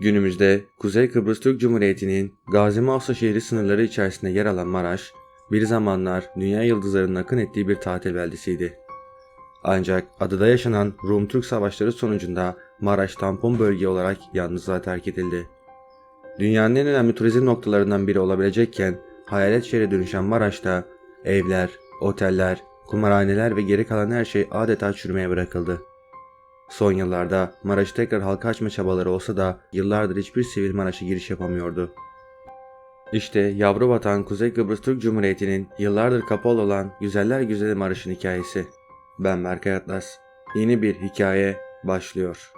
Günümüzde Kuzey Kıbrıs Türk Cumhuriyeti'nin Gazi Mausa şehri sınırları içerisinde yer alan Maraş, bir zamanlar dünya yıldızlarının akın ettiği bir tatil beldesiydi. Ancak adada yaşanan Rum-Türk savaşları sonucunda Maraş tampon bölge olarak yalnızlığa terk edildi. Dünyanın en önemli turizm noktalarından biri olabilecekken hayalet şehre dönüşen Maraş'ta evler, oteller, kumarhaneler ve geri kalan her şey adeta çürümeye bırakıldı. Son yıllarda Maraş'ı tekrar halka açma çabaları olsa da yıllardır hiçbir sivil Maraş'a giriş yapamıyordu. İşte yavru vatan Kuzey Kıbrıs Türk Cumhuriyeti'nin yıllardır kapalı olan güzeller güzeli Maraş'ın hikayesi. Ben Berkay Atlas. Yeni bir hikaye başlıyor.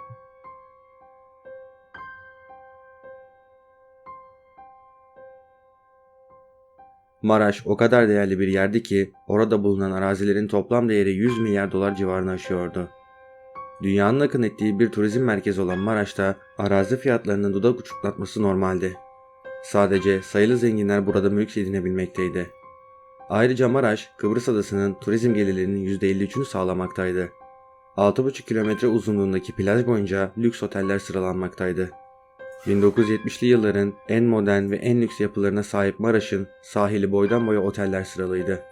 Maraş o kadar değerli bir yerdi ki orada bulunan arazilerin toplam değeri 100 milyar dolar civarını aşıyordu. Dünyanın akın ettiği bir turizm merkezi olan Maraş'ta arazi fiyatlarının dudak uçuklatması normaldi. Sadece sayılı zenginler burada mülk edinebilmekteydi. Ayrıca Maraş, Kıbrıs adasının turizm gelirlerinin %53'ünü sağlamaktaydı. 6,5 kilometre uzunluğundaki plaj boyunca lüks oteller sıralanmaktaydı. 1970'li yılların en modern ve en lüks yapılarına sahip Maraş'ın sahili boydan boya oteller sıralıydı.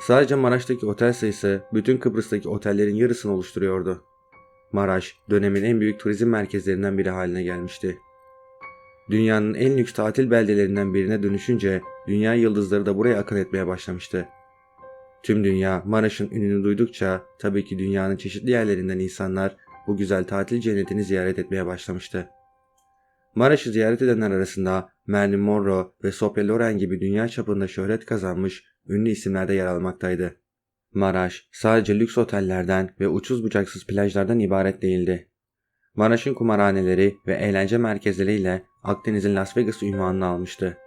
Sadece Maraş'taki otel sayısı bütün Kıbrıs'taki otellerin yarısını oluşturuyordu. Maraş, dönemin en büyük turizm merkezlerinden biri haline gelmişti. Dünyanın en lüks tatil beldelerinden birine dönüşünce dünya yıldızları da buraya akın etmeye başlamıştı. Tüm dünya Maraş'ın ününü duydukça tabii ki dünyanın çeşitli yerlerinden insanlar bu güzel tatil cennetini ziyaret etmeye başlamıştı. Maraş'ı ziyaret edenler arasında Marilyn Monroe ve Sophia Loren gibi dünya çapında şöhret kazanmış ünlü isimler de yer almaktaydı. Maraş sadece lüks otellerden ve uçsuz bucaksız plajlardan ibaret değildi. Maraş'ın kumarhaneleri ve eğlence merkezleriyle Akdeniz'in Las Vegas ünvanını almıştı.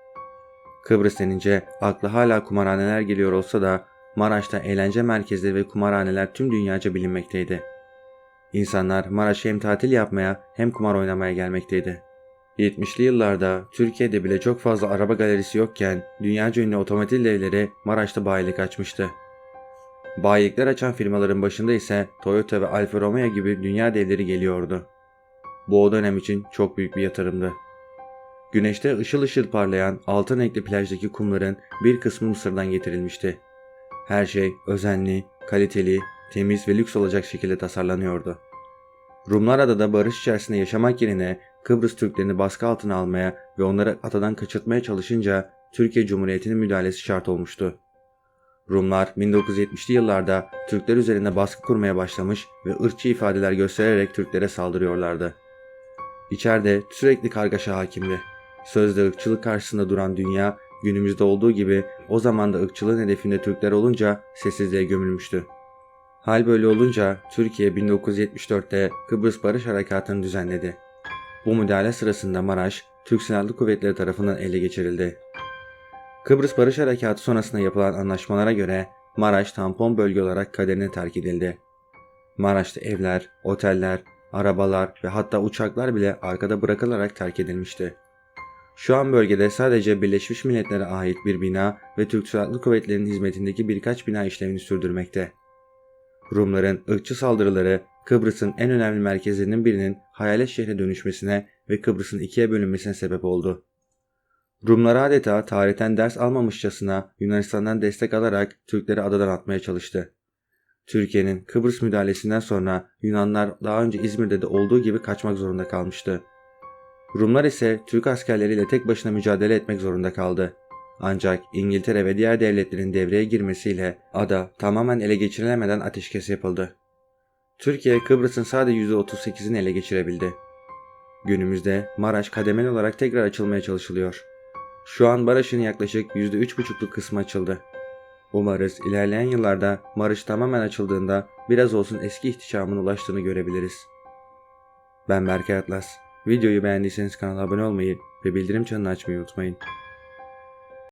Kıbrıs denince akla hala kumarhaneler geliyor olsa da Maraş'ta eğlence merkezleri ve kumarhaneler tüm dünyaca bilinmekteydi. İnsanlar Maraş'a hem tatil yapmaya hem kumar oynamaya gelmekteydi. 70'li yıllarda Türkiye'de bile çok fazla araba galerisi yokken dünyaca ünlü otomotiv devleri Maraş'ta bayilik açmıştı. Bayilikler açan firmaların başında ise Toyota ve Alfa Romeo gibi dünya devleri geliyordu. Bu o dönem için çok büyük bir yatırımdı. Güneşte ışıl ışıl parlayan altın renkli plajdaki kumların bir kısmı Mısır'dan getirilmişti. Her şey özenli, kaliteli, temiz ve lüks olacak şekilde tasarlanıyordu. Rumlar adada barış içerisinde yaşamak yerine Kıbrıs Türklerini baskı altına almaya ve onları atadan kaçırtmaya çalışınca Türkiye Cumhuriyeti'nin müdahalesi şart olmuştu. Rumlar 1970'li yıllarda Türkler üzerine baskı kurmaya başlamış ve ırkçı ifadeler göstererek Türklere saldırıyorlardı. İçeride sürekli kargaşa hakimdi. Sözde ırkçılık karşısında duran dünya günümüzde olduğu gibi o zaman da ırkçılığın hedefinde Türkler olunca sessizliğe gömülmüştü. Hal böyle olunca Türkiye 1974'te Kıbrıs Barış Harekatı'nı düzenledi. Bu müdahale sırasında Maraş, Türk Silahlı Kuvvetleri tarafından ele geçirildi. Kıbrıs Barış Harekatı sonrasında yapılan anlaşmalara göre Maraş tampon bölge olarak kaderine terk edildi. Maraş'ta evler, oteller, arabalar ve hatta uçaklar bile arkada bırakılarak terk edilmişti. Şu an bölgede sadece Birleşmiş Milletler'e ait bir bina ve Türk Silahlı Kuvvetleri'nin hizmetindeki birkaç bina işlevini sürdürmekte. Rumların ırkçı saldırıları Kıbrıs'ın en önemli merkezlerinin birinin hayalet şehre dönüşmesine ve Kıbrıs'ın ikiye bölünmesine sebep oldu. Rumlar adeta tarihten ders almamışçasına Yunanistan'dan destek alarak Türkleri adadan atmaya çalıştı. Türkiye'nin Kıbrıs müdahalesinden sonra Yunanlar daha önce İzmir'de de olduğu gibi kaçmak zorunda kalmıştı. Rumlar ise Türk askerleriyle tek başına mücadele etmek zorunda kaldı. Ancak İngiltere ve diğer devletlerin devreye girmesiyle ada tamamen ele geçirilemeden ateşkes yapıldı. Türkiye Kıbrıs'ın sadece %38'ini ele geçirebildi. Günümüzde Maraş kademeli olarak tekrar açılmaya çalışılıyor. Şu an Maraş'ın yaklaşık %3,5'luk kısmı açıldı. Umarız ilerleyen yıllarda Maraş tamamen açıldığında biraz olsun eski ihtişamına ulaştığını görebiliriz. Ben Berkay Atlas. Videoyu beğendiyseniz kanala abone olmayı ve bildirim çanını açmayı unutmayın.